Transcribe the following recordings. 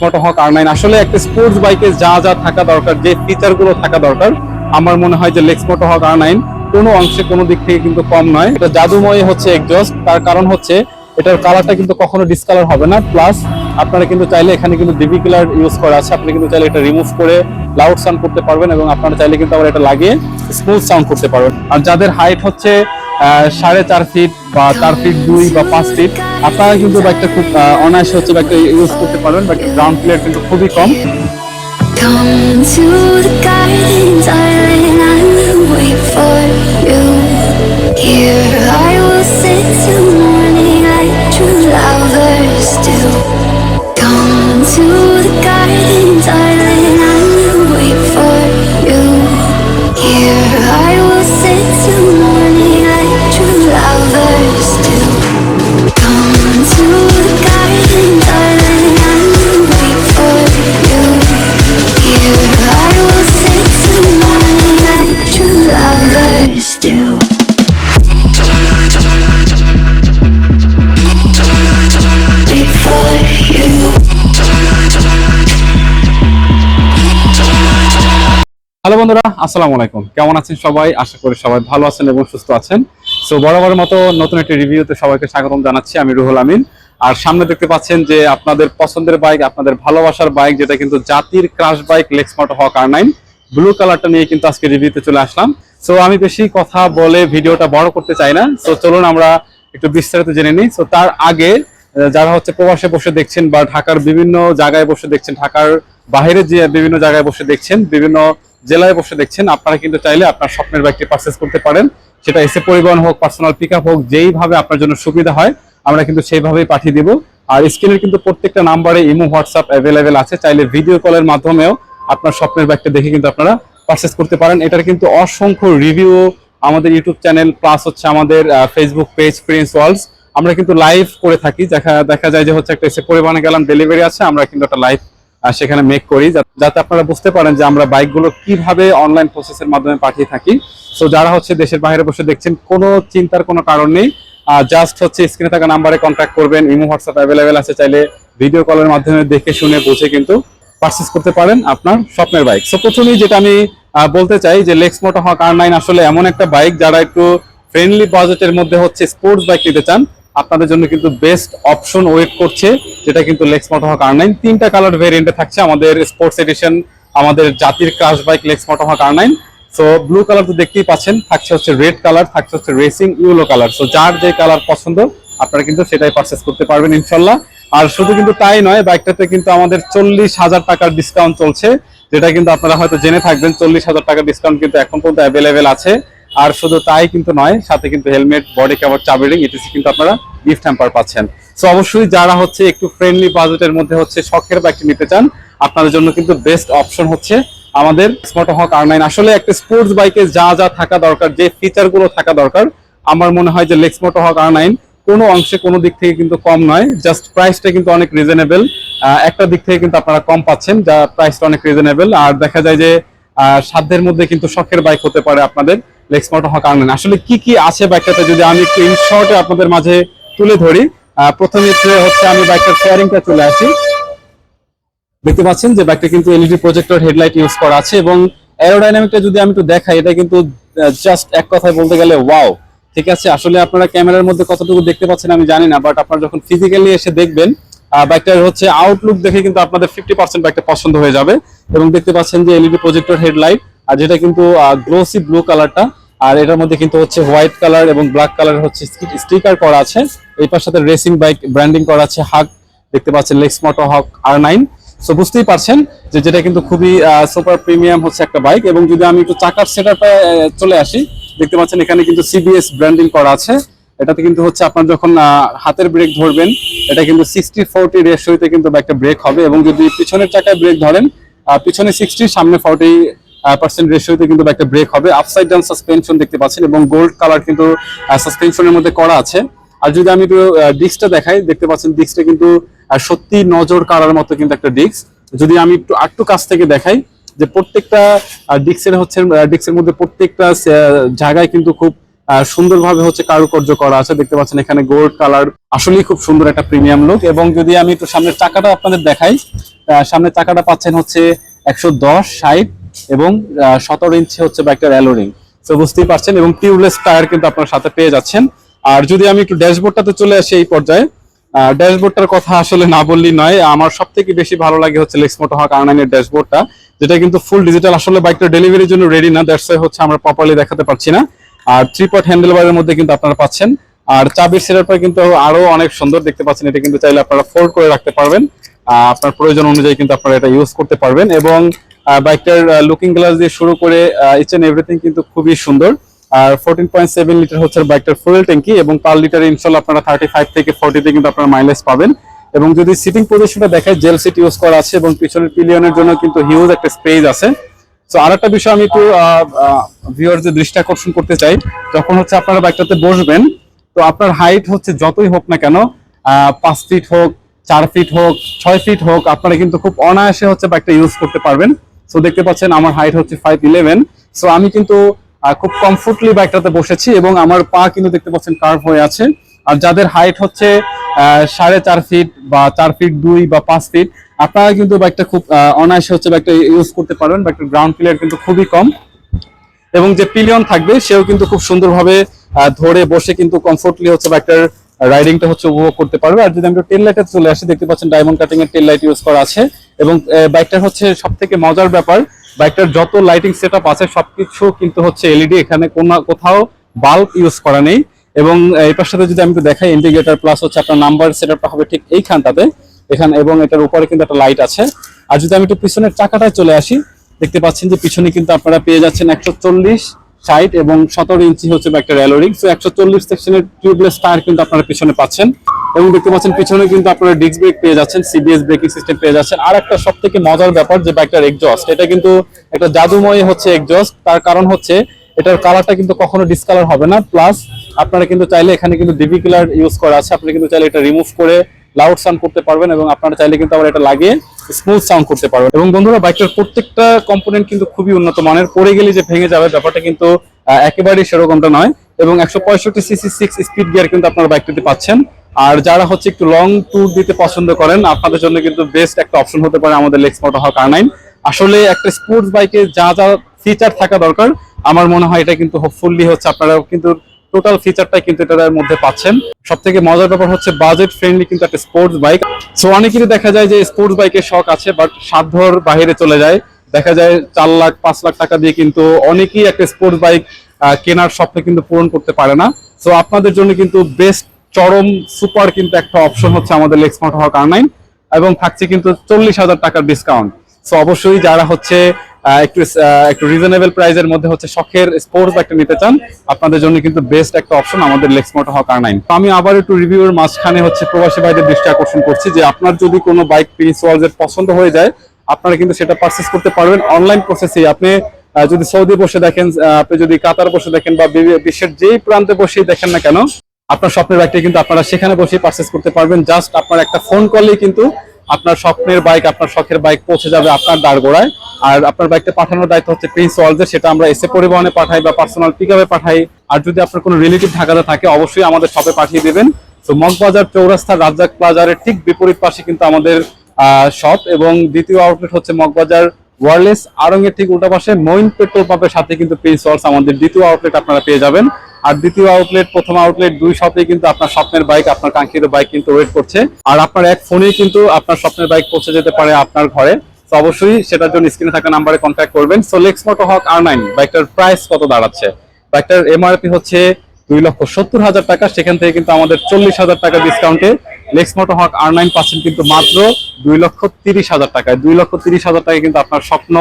লেক্সমোটো Hawk R nine আসলে একটা sports বাইকে যা যা থাকা দরকার, যে ফিচারগুলো থাকা দরকার, আমার মনে হয় যে লেক্সমোটো হক আর নাইন কোনো অংশে কোনো দিক থেকে কিন্তু কম নয়। এটা জাদুময় হচ্ছে একজস্ট তার কারণ হচ্ছে এটার কালারটা কিন্তু কখনো ডিসকালার হবে না। প্লাস আপনারা কিন্তু চাইলে এখানে কিন্তু ডিবি কালার ইউজ করা আছে। আপনি কিন্তু চাইলে এটা রিমুভ করে লাউড সাউন্ড করতে পারবেন এবং আপনারা চাইলে কিন্তু আবার এটা লাগিয়ে স্মুথ সাউন্ড করতে পারবেন। আর যাদের হাইট হচ্ছে সাড়ে চার ফিট বা চার ফিট দুই বা পাঁচ ফিট আপনারা কিন্তু বাইকটা খুব অনায়াসে হচ্ছে বাইকটা ইউজ করতে পারবেন বাট গ্রাউন্ড প্লেয়ার কিন্তু খুবই কম. Here I হ্যালো বন্ধুরা, আসসালামু আলাইকুম। কেমন আছেন সবাই? আশা করি সবাই ভালো আছেন এবং সুস্থ আছেন। সো বরাবর মতো নতুন একটি রিভিউতে সবাইকে স্বাগতম জানাচ্ছি। আমি রুহুল আমিন। আর সামনে দেখতে পাচ্ছেন যে আপনাদের পছন্দের বাইক আপনাদের ভালোবাসার বাইক যেটা কিন্তু জাতির crush bike Lexmoto Hawk R nine blue কালারটা নিয়ে কিন্তু আজকে রিভিউতে চলে আসলাম। সো আমি বেশি কথা বলে ভিডিওটা বড় করতে চাই না। সো চলুন আমরা একটু বিস্তারিত জেনে নিই। সো তার আগে যারা হচ্ছে প্রবাসে বসে দেখছেন বা ঢাকার বিভিন্ন জায়গায় বসে দেখছেন, ঢাকার বাইরে যে বিভিন্ন জায়গায় বসে দেখছেন, বিভিন্ন জেলায় বসে দেখছেন, আপনারা কিন্তু চাইলে আপনার স্বপ্নের বাইকটি পারচেস করতে পারেন। সেটা এসে পরিবহন হোক পার্সোনাল পিক হোক, যেইভাবে আপনার জন্য সুবিধা হয়, আমরা কিন্তু সেইভাবেই পাঠিয়ে দিব। আর স্ক্রিনের কিন্তু প্রত্যেকটা নাম্বারে ইমো, হোয়াটসঅ্যাপ অ্যাভেলেবেল আছে, চাইলে ভিডিও কলের মাধ্যমেও আপনার স্বপ্নের বাইকটা দেখে কিন্তু আপনারা পারচেস করতে পারেন। এটার কিন্তু অসংখ্য রিভিউ আমাদের ইউটিউব চ্যানেল প্লাস হচ্ছে আমাদের ফেসবুক পেজ প্রিন্স ওয়ার্লস আমরা কিন্তু লাইভ করে থাকি। দেখা দেখা যায় যে হচ্ছে একটা এসে পরিবহনে গেলাম ডেলিভারি আছে, আমরা কিন্তু একটা লাইভ সেখানে মেক করি যাতে আপনারা বুঝতে পারেন যে আমরা বাইকগুলো কীভাবে অনলাইন প্রসেসের মাধ্যমে পাঠিয়ে থাকি। সো যারা হচ্ছে দেশের বাইরে বসে দেখছেন, কোনো চিন্তার কোনো কারণ নেই। জাস্ট হচ্ছে স্ক্রিনে থাকা নাম্বারে কন্ট্যাক্ট করবেন, ইমো হোয়াটসঅ্যাপ অ্যাভেলেবেল আছে চাইলে ভিডিও কলের মাধ্যমে দেখে শুনে বুঝে কিন্তু পারচেস করতে পারেন আপনার স্বপ্নের বাইক। সো প্রথমেই যেটা আমি বলতে চাই যে লেক্স মোটো হক আর নাইন আসলে এমন একটা বাইক যারা একটু ফ্রেন্ডলি বাজেটের মধ্যে হচ্ছে স্পোর্টস বাইক নিতে চান আপনাদের জন্য কিন্তু বেস্ট অপশন ওয়েট করছে, যেটা কিন্তু লেক্স মোটো হক আর নাইন তিনটা কালার ভেরিয়েন্টে থাকছে আমাদের স্পোর্টস এডিশন আমাদের জাতির crush bike Lexmoto Hawk R nine so blue colour তো দেখতেই পাচ্ছেন, থাকছে হচ্ছে রেড কালার থাকছে হচ্ছে রেসিং ইউলো কালার সো যার যে কালার পছন্দ, আপনারা কিন্তু সেটাই পারচেস করতে পারবেন ইনশাল্লাহ। আর শুধু কিন্তু তাই নয় বাইকটাতে কিন্তু আমাদের চল্লিশ হাজার টাকার ডিসকাউন্ট চলছে, যেটা কিন্তু আপনারা হয়তো জেনে থাকবেন, চল্লিশ হাজার টাকার ডিসকাউন্ট কিন্তু এখন পর্যন্ত অ্যাভেলেবেল আছে। আর শুধু তাই কিন্তু নয়, সাথে কিন্তু হেলমেট বডি কভার চাবি রিং এটিসি কিন্তু আপনারা গিফট হ্যাম্পার পাচ্ছেন। সো অবশ্যই যারা হচ্ছে একটু ফ্রেন্ডলি বাজেটের মধ্যে হচ্ছে শখের বাইকটি নিতে চান, আপনাদের জন্য কিন্তু বেস্ট অপশন হচ্ছে আমাদের স্মার্ট হক আর নাইন আসলে একটা স্পোর্টস বাইকে যা যা থাকা দরকার, যে ফিচারগুলো থাকা দরকার, আমার মনে হয় যে লেক্সমোটো হক আর নাইন কোনো অংশে কোনো দিক থেকে কিন্তু কম নয় জাস্ট প্রাইসটা কিন্তু অনেক রিজনেবল একটা দিক থেকে কিন্তু আপনারা কম পাচ্ছেন, যা প্রাইসটা অনেক রিজনেবল আর দেখা যায় যে সাধ্যের মধ্যে কিন্তু শখের বাইক হতে পারে আপনাদের। লেক্সমোটো নাইন আসলে কি কি আছে বাইকটাতে যদি আমি একটু ইন শর্টে আপনাদের মাঝে তুলে ধরি প্রথমে হচ্ছে আমি বাইকটার শেয়ারিংটা চলে আসি। দেখতে পাচ্ছেন যে বাইকটা কিন্তু এলইডি প্রজেক্টর হেডলাইট ইউজ করা আছে এবং অ্যারোডাইনামিকটা যদি আমি একটু দেখাই, এটা কিন্তু জাস্ট এক কথায় বলতে গেলে ওয়াও ঠিক আছে? আসলে আপনারা ক্যামেরার মধ্যে কতটুকু দেখতে পাচ্ছেন আমি জানি না বাট আপনারা যখন ফিজিক্যালি এসে দেখবেন বাইকটার হচ্ছে আউটলুক দেখে কিন্তু আপনাদের ফিফটি পার্সেন্ট বাইকটা পছন্দ হয়ে যাবে। এবং দেখতে পাচ্ছেন যে এলইডি প্রজেক্টর হেডলাইট আর যেটা কিন্তু গ্লোসি ব্লু কালারটা আর এটার মধ্যে কিন্তু হচ্ছে হোয়াইট কালার এবং ব্ল্যাক কালার হচ্ছে স্টিকার করা আছে। এই পাশে সাথে রেসিং বাইক ব্র্যান্ডিং করা আছে হাক দেখতে পাচ্ছেন লেক্স মোটো হক আর নাইন। সো বুঝতেই পারছেন যে যেটা কিন্তু খুবই সুপার প্রিমিয়াম হচ্ছে একটা বাইক এবং যদি আমি একটু চাকার সেটারটা চলে আসি, দেখতে পাচ্ছেন এখানে কিন্তু সিবিএস ব্র্যান্ডিং করা আছে। এটাতে কিন্তু হচ্ছে আপনার যখন হাতের ব্রেক ধরবেন, এটা কিন্তু সিক্সটি ফোরটি রেশিওতে কিন্তু একটা ব্রেক হবে এবং যদি পিছনের চাকায় ব্রেক ধরেন পিছনে সিক্সটি সামনে ফর্টি পার্সেন্ট রেশিওতে কিন্তু একটা ব্রেক হবে। আপসাইড ডাউন সাসপেনশন দেখতে পাচ্ছেন এবং গোল্ড কালার কিন্তু সাসপেনশনের মধ্যে করা আছে। আর যদি আমি একটু ডিস্কটা দেখাই, দেখতে পাচ্ছেন ডিস্কটা কিন্তু সত্যি নজর কাড়ার মতো কিন্তু একটা ডিস্ক যদি আমি একটু আটটু কাছ থেকে দেখাই, যে প্রত্যেকটা ডিস্কের হচ্ছে ডিস্কের মধ্যে প্রত্যেকটা জায়গায় কিন্তু খুব সুন্দরভাবে হচ্ছে কারুকার্য করা আছে। দেখতে পাচ্ছেন এখানে গোল্ড কালার আসলেই খুব সুন্দর একটা প্রিমিয়াম লুক এবং যদি আমি একটু সামনের চাকাটা আপনাদের দেখাই সামনের চাকাটা পাচ্ছেন হচ্ছে একশো দশ, ষাট। এবং সতেরো ইঞ্চি হচ্ছে বাইকটার অ্যালোরিং তো বুঝতেই পারছেন এবং টিউবলেস টায়ার কিন্তু আপনার সাথে পেয়ে যাচ্ছেন। আর যদি আমি একটু ড্যাশবোর্ডটাতে চলে আসি এই পর্যায়ে ড্যাশবোর্ডটার কথা আসলে না বললেই নয়। আমার সব থেকে বেশি ভালো লাগে হচ্ছে লেক্স মোটো হক আর্নাইনের ড্যাশবোর্ডটা, যেটা কিন্তু ফুল ডিজিটাল আসলে বাইকটা ডেলিভারির জন্য রেডি না দ্যাটস হচ্ছে আমরা প্রপারলি দেখাতে পারছি না। আর থ্রি পট হ্যান্ডেল বারের মধ্যে কিন্তু আপনারা পাচ্ছেন। আর চাবির সেটারটা কিন্তু আরও অনেক সুন্দর দেখতে পাচ্ছেন। এটা কিন্তু চাইলে আপনারা ফোল্ড করে রাখতে পারবেন। আপনার প্রয়োজন অনুযায়ী কিন্তু আপনারা এটা ইউজ করতে পারবেন। এবং বাইকটার লুকিং গ্লাস দিয়ে শুরু করে ইচ এন্ড এভরিথিং কিন্তু খুবই সুন্দর। আর ফোরটিন পয়েন্ট সেভেন লিটার হচ্ছে বাইকটার ফুয়েল ট্যাঙ্কি এবং পার লিটার ইনশাল্লাহ আপনারা থার্টি ফাইভ থেকে ফোর্টিতে কিন্তু আপনারা মাইলেজ পাবেন। এবং যদি সিটিং পজিশনটা দেখায় জেল সিট ইউজ করা আছে এবং পিছনের পিলিয়নের জন্য কিন্তু হিউজ একটা স্পেস আছে। তো আর একটা বিষয় আমি একটু ভিউয়ার যে দৃষ্টি আকর্ষণ করতে চাই। যখন হচ্ছে আপনারা বাইকটাতে বসবেন, তো আপনার হাইট হচ্ছে যতই হোক না কেন পাঁচ ফিট হোক, চার ফিট হোক, ছয় ফিট হোক, আপনারা কিন্তু খুব অনায়াসে হচ্ছে বাইকটা ইউজ করতে পারবেন। সো দেখতে পাচ্ছেন আমার হাইট হচ্ছে ফাইভ ইলেভেন সো আমি কিন্তু খুব কমফোর্টলি বাইকটাতে বসেছি এবং আমার পা কিন্তু দেখতে পাচ্ছেন কার্ভ হয়ে আছে। আর যাদের হাইট হচ্ছে সাড়ে চার ফিট বা চার ফিট দুই বা পাঁচ ফিট আপনারা কিন্তু বাইকটা খুব অনায়াসে হচ্ছে বাইকটা ইউজ করতে পারবেন। বাইকটার গ্রাউন্ড ক্লিয়ার কিন্তু খুবই কম। এবং যে পিলিয়ন থাকবে, সেও কিন্তু খুব সুন্দরভাবে ধরে বসে কিন্তু কমফোর্টলি হচ্ছে বাইকটার রাইডিংটা হচ্ছে উপভোগ করতে পারবে। আর যদি আমরা টেল লাইটে চলে আসি, দেখতে পাচ্ছেন ডায়মন্ড কাটিং এর টেল লাইট ইউজ করা আছে। এবং বাইকটার হচ্ছে সব থেকে মজার ব্যাপার বাইকটার যত লাইটিং সেট আছে, সবকিছু কিন্তু হচ্ছে এলইডি এখানে কোনো, কোথাও বাল্ব ইউজ করা নেই। এবং এটার সাথে যদি আমি একটু দেখাই ইন্ডিকেটর প্লাস হচ্ছে আপনার নাম্বার সেটআপটা হবে ঠিক এইখানটাতে। এখানে, এবং এটার উপরে কিন্তু একটা লাইট আছে। আর যদি আমি একটু পিছনের চাকাটায় চলে আসি, দেখতে পাচ্ছেন যে পিছনে কিন্তু আপনারা পেয়ে যাচ্ছেন একশো চল্লিশ ষাট এবং সতেরো ইঞ্চি হচ্ছে একটা র্যালোরিং সো একশো চল্লিশ সেকশনের টিউবলেস টায়ার কিন্তু আপনারা পিছনে পাচ্ছেন। এবং দেখতে পাচ্ছেন পিছনে কিন্তু আপনারা ডিস্ক ব্রেক পেয়ে যাচ্ছেন সিবিএস ব্রেকিং সিস্টেম পেয়ে যাচ্ছেন। আর একটা সব থেকে মজার ব্যাপার যে বাইকটার এক্সজস্ট এটা কিন্তু একটা জাদুময় হচ্ছে এক্সজস্ট তার কারণ হচ্ছে, এটার কালারটা কিন্তু কখনো ডিসকালার হবে না। প্লাস আপনারা কিন্তু চাইলে এখানে কিন্তু ডিবি কিলার ইউজ করা আছে। আপনি কিন্তু চাইলে এটা রিমুভ করে লাউড সাউন্ড করতে পারবেন এবং আপনারা চাইলে কিন্তু আবার এটা লাগিয়ে স্মুথ সাউন্ড করতে পারবেন। এবং বন্ধুরা বাইকটার প্রত্যেকটা কম্পোনেন্ট কিন্তু খুবই উন্নত মানের। পড়ে গেলে যে ভেঙে যাবে ব্যাপারটা কিন্তু একেবারেই সেরকমটা নয়। এবং একশো পঁয়ষট্টি সিসি সিক্স স্পিড গিয়ার কিন্তু আপনারা বাইকটাতে পাচ্ছেন। আর যারা হচ্ছে একটু লং ট্যুর দিতে পছন্দ করেন, আপনাদের জন্য কিন্তু বেস্ট একটা অপশন হতে পারে আমাদের লেক্স মোটো হক আর আসলে একটা স্পোর্টস বাইকে যা যা ফিচার থাকা দরকার, আমার মনে হয় এটা কিন্তু হোপফুলি হচ্ছে আপনারা কিন্তু টোটাল ফিচারটাই কিন্তু এটার মধ্যে পাচ্ছেন। সব থেকে মজার ব্যাপার হচ্ছে বাজেট ফ্রেন্ডলি কিন্তু একটা স্পোর্টস বাইক সো অনেকেরই দেখা যায় যে স্পোর্টস বাইকের শখ আছে বাট সাধ্যর বাইরে চলে যায়। দেখা যায় চার লাখ, পাঁচ লাখ টাকা দিয়ে কিন্তু অনেকেই একটা স্পোর্টস বাইক কেনার স্বপ্ন কিন্তু পূরণ করতে পারে না। সো আপনাদের জন্য কিন্তু বেস্ট চরম সুপার কিন্তু একটা অপশন হচ্ছে আমাদের লেক্সমোট হক আর এবং থাকছে কিন্তু চল্লিশ হাজার টাকার ডিসকাউন্ট সো অবশ্যই যারা হচ্ছে একটু একটু রিজনেবল প্রাইসের মধ্যে হচ্ছে শখের স্পোর্টস একটা নিতে চান, আপনাদের জন্য কিন্তু বেস্ট একটা অপশন আমাদের লেক্সমোটো হক আর নাইন আমি আবার একটু রিভিউর মাঝখানে হচ্ছে প্রবাসী ভাইদের দৃষ্টি আকর্ষণ করছি যে আপনার যদি কোনো বাইক প্রিন্স ওয়ার্ল্ডের পছন্দ হয়ে যায়, আপনারা কিন্তু সেটা পারচেস করতে পারবেন অনলাইন প্রসেসে আপনি যদি সৌদি বসে দেখেন আপনি যদি কাতার বসে দেখেন বা বি- বিশ্বের যেই প্রান্তে বসেই দেখেন না কেন, আপনার স্বপ্নের বাইকটা কিন্তু আপনারা সেখানে বসে পারচেস করতে পারবেন। জাস্ট আপনার একটা ফোন কলেই কিন্তু আপনার স্বপ্নের বাইক আপনার শখের বাইক পৌঁছে যাবে আপনার দাঁড় গোড়ায় আর আপনার বাইকটা পাঠানোর দায়িত্ব হচ্ছে প্রিন্স ওয়ার্ল্ডের সেটা আমরা এসে পরিবহনে পাঠাই বা পার্সোনাল পিক পাঠাই। আর যদি আপনার কোনো রিলেটিভ ঢাকাতে থাকে, অবশ্যই আমাদের শপে পাঠিয়ে দেবেন। তো মগবাজার চৌরাস্তা, রাজ্জাক প্লাজারের ঠিক বিপরীত পাশে কিন্তু আমাদের শপ এবং দ্বিতীয় আউটলেট হচ্ছে মগবাজার ওয়ারলেস আরঙের ঠিক উল্টা পাশে মইন পেট্রোল পাম্পের সাথে কিন্তু প্রিন্স ওয়ার্লস আমাদের দ্বিতীয় আউটলেট আপনারা পেয়ে যাবেন। আর দ্বিতীয় আউটলেট প্রথম আউটলেট দুই শপে কিন্তু আপনার স্বপ্নের বাইক আপনার কাঙ্ক্ষিত বাইক কিন্তু ওয়েট করছে। আর আপনার এক ফোনেই কিন্তু আপনার স্বপ্নের বাইক পৌঁছে যেতে পারে আপনার ঘরে। তো অবশ্যই সেটার জন্য স্ক্রিনে থাকা নাম্বারে কন্ট্যাক্ট করবেন। So Lexmoto hawk R nine বাইকটার প্রাইস কত দাঁড়াচ্ছে বাইকটার এমআরপি হচ্ছে দুই লক্ষ সত্তর হাজার টাকা। সেখান থেকে কিন্তু আমাদের চল্লিশ হাজার টাকা ডিসকাউন্টে লেক্স মোটো হক আর নাইন পাচ্ছেন কিন্তু মাত্র দুই লক্ষ তিরিশ হাজার টাকায়। দুই লক্ষ তিরিশ হাজার টাকায় কিন্তু আপনার স্বপ্ন,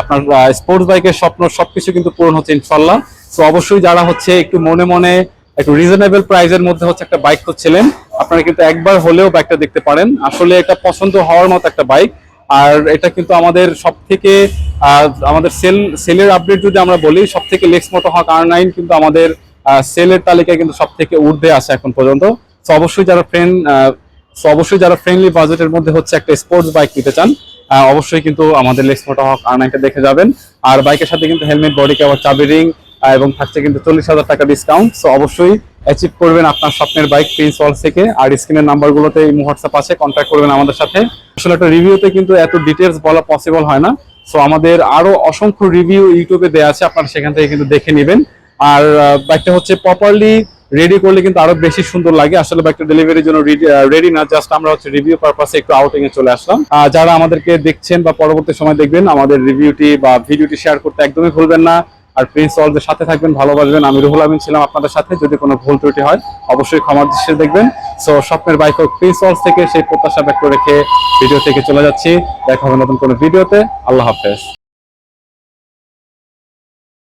আপনার স্পোর্টস বাইকের স্বপ্ন, সবকিছু কিন্তু পূরণ হচ্ছে ইনশাল্লাহ তো অবশ্যই যারা হচ্ছে একটু মনে মনে একটু রিজনেবল প্রাইসের মধ্যে হচ্ছে একটা বাইক খুঁজছিলেন, আপনারা কিন্তু একবার হলেও বাইকটা দেখতে পারেন। আসলে এটা পছন্দ হওয়ার মতো একটা বাইক আর এটা কিন্তু আমাদের সব থেকে আমাদের সেল সেলের আপডেট যদি আমরা বলি সব থেকে লেক্স মতো হক আর নাইন কিন্তু আমাদের সেলের তালিকায় কিন্তু সব থেকে ঊর্ধ্বে আছে এখন পর্যন্ত। তো অবশ্যই যারা ফ্রেন্ড তো অবশ্যই যারা ফ্রেন্ডলি বাজেটের মধ্যে হচ্ছে একটা স্পোর্টস বাইক নিতে চান অবশ্যই কিন্তু আমাদের লেক্স মোটো হক আর নাইনটা দেখে যাবেন। আর বাইকের সাথে কিন্তু হেলমেট বডি কভার চাবি রিং এবং থাকছে কিন্তু চল্লিশ হাজার টাকা ডিসকাউন্ট সো অবশ্যই অ্যাচিভ করবেন আপনার স্বপ্নের বাইক প্রিন্স ওয়ালস থেকে। আর স্ক্রিনের নাম্বারগুলোতে এই হোয়াটসঅ্যাপ আছে কন্ট্যাক্ট করবেন আমাদের সাথে। আসলে একটা রিভিউতে কিন্তু এত ডিটেলস বলা পসিবল হয় না। সো আমাদের আরও অসংখ্য রিভিউ ইউটিউবে দেওয়া আছে, আপনারা সেখান থেকে কিন্তু দেখে নেবেন। আর বাইকটা হচ্ছে প্রপারলি রেডি করলে কিন্তু আরও বেশি সুন্দর লাগে। আসলে বাইকটা ডেলিভারির জন্য রেডি না জাস্ট আমরা হচ্ছে রিভিউ পারপাসে একটু আউটিং এ চলে আসলাম। যারা আমাদেরকে দেখছেন বা পরবর্তী সময় দেখবেন, আমাদের রিভিউটি বা ভিডিওটি শেয়ার করতে একদমই ভুলবেন না। আর প্রিন্স অলদের সাথে থাকবেন, ভালোবাসবেন, আমি রুহুল আমিন ছিলাম আপনাদের সাথে। যদি কোনো ভুল ত্রুটি হয়, অবশ্যই ক্ষমার দৃষ্টি দেখবেন। সো স্বপ্নের বাইক হোক প্রিন্স ওয়ার্ল্ড থেকে সেই প্রত্যাশা ব্যক্ত রেখে ভিডিও থেকে চলে যাচ্ছি। দেখা হবে নতুন কোনো ভিডিওতে আল্লাহ হাফেজ।